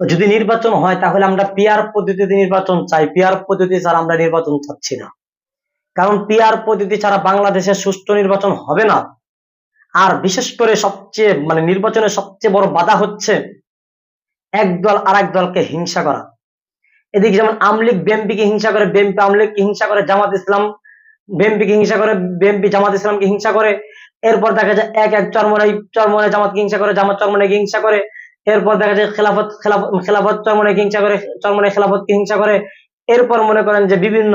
যদি নির্বাচন হয়, তাহলে আমরা পিয়ার পদ্ধতিতে নির্বাচন চাই। পিয়ার পদ্ধতি ছাড়া আমরা নির্বাচন চাচ্ছি না। কারণ পিয়ার পদ্ধতি ছাড়া বাংলাদেশে সুষ্ঠু নির্বাচন হবে না। আর বিশেষ করে সবচেয়ে মানে নির্বাচনের সবচেয়ে বড় বাধা হচ্ছে এক দল আর এক দলকে হিংসা করা। এদিকে যেমন আমলিক বিএনপিকে হিংসা করে, বিএনপি আমলিককে হিংসা করে, জামাত ইসলাম বিএনপিকে হিংসা করে, বিএনপি জামাত ইসলামকে হিংসা করে। এরপর দেখা যায় এক এক চরমনাই চরমনে জামাতকে হিংসা করে, জামাত চরমনে হিংসা করে। এরপর দেখা যায় খেলাফত খেলাফত খেলাফত চরমনে হিংসা করে চরমনে খেলাফতকে হিংসা করে। এরপর মনে করেন যে বিভিন্ন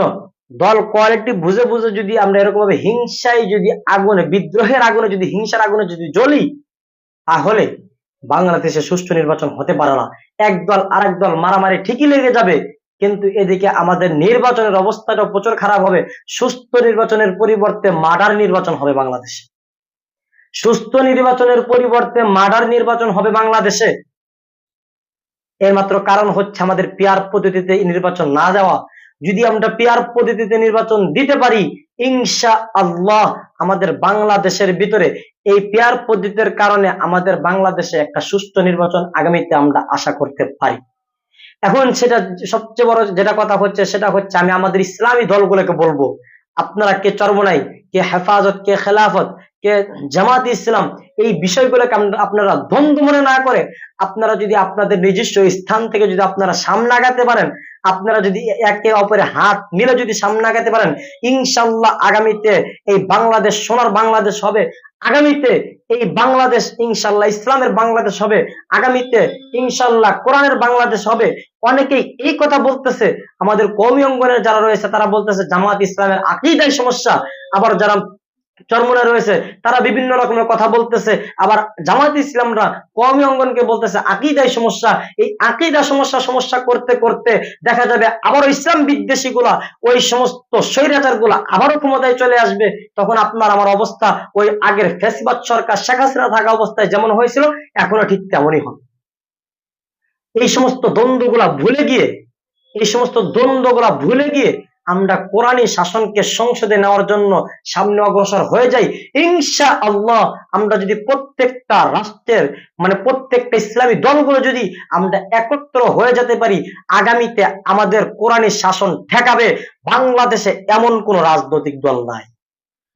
দল কোয়ালিটি বুঝে বুঝে যদি আমরা এরকম ভাবে হিংসায় যদি আগুনে, বিদ্রোহের আগুনে যদি, হিংসার আগুনে যদি জ্বলি, তাহলে বাংলাদেশে সুষ্ঠু নির্বাচন হতে পারে না। এক দল আরেক দল মারামারি ঠিকই লেগে যাবে, কিন্তু এদিকে আমাদের নির্বাচনের অবস্থাটা প্রচুর খারাপ হবে। সুস্থ নির্বাচনের পরিবর্তে মার্ডার নির্বাচন হবে বাংলাদেশে। সুস্থ নির্বাচনের পরিবর্তে মার্ডার নির্বাচন হবে বাংলাদেশে। এর মাত্র কারণ হচ্ছে আমাদের পিয়ার পদ্ধতিতে নির্বাচন না দেওয়া যদি আমরা পিয়ার পদ্ধতিতে নির্বাচন দিতে পারি ইনশা আল্লাহ আমাদের বাংলাদেশের ভিতরে এই পেয়ার পদ্ধতির কারণে আমাদের বাংলাদেশে একটা সুষ্ঠু নির্বাচন আগামীতে আমরা আশা করতে পারি। এখন সেটা সবচেয়ে বড় যেটা কথা হচ্ছে, সেটা হচ্ছে আমি আমাদের ইসলামী দলগুলোকে বলব। আপনারা কে চরমনাই, কে হেফাজত, কে খেলাফত জামাত ইসলাম। এই বিষয়গুলোকে আপনারা দ্বন্দ্ব মনে না করে আপনারা যদি আপনাদের নিজস্ব স্থান থেকে যদি আপনারা সামনে আগাতে পারেন, আপনারা যদি একে অপরের হাত মিলে যদি সামনে আগাতে পারেন ইনশাল্লাহ আগামীতে এই বাংলাদেশ, সোনার বাংলাদেশ হবে। আগামীতে এই বাংলাদেশ ইনশাল্লাহ ইসলামের বাংলাদেশ হবে। আগামীতে ইনশাল্লাহ কোরআনের বাংলাদেশ হবে। অনেকেই এই কথা বলতেছে। আমাদের কমি অঙ্গনের যারা রয়েছে, তারা বলতেছে জামাত ইসলামের আকিদাই সমস্যা। আবার যারা চরমনে রয়েছে। তারা বিভিন্ন রকমের কথা বলতেছে। আবার জামাত ইসলামরা কমি অঙ্গনকে বলতেছে আকিদাই সমস্যা। এই আকিদা সমস্যা সমস্যা করতে করতে দেখা যাবে আবারও ইসলাম বিদ্বেষী গুলা ওই সমস্ত স্বৈরাচারগুলা আবারও ক্ষমতায় চলে আসবে। তখন আপনার আমার অবস্থা, ওই আগের ফেসবাদ সরকার, শেখ হাসিনা থাকা অবস্থায় যেমন হয়েছিল, এখনও ঠিক তেমনই হবে। এই সমস্ত দ্বন্দ্বগুলা ভুলে গিয়ে, এই সমস্ত দ্বন্দ্বগুলা ভুলে গিয়ে আমরা কোরআনী শাসনকে সংসদে নেওয়ার জন্য সামনে অগ্রসর হয়ে যাই ইনশা আল্লাহ আমরা যদি প্রত্যেকটা রাষ্ট্রের মানে প্রত্যেকটা ইসলামী দলগুলো যদি আমরা একত্র হয়ে যেতে পারি, আগামীতে আমাদের কোরআনী শাসন ঠেকাবে, বাংলাদেশে এমন কোন রাজনৈতিক দল নাই।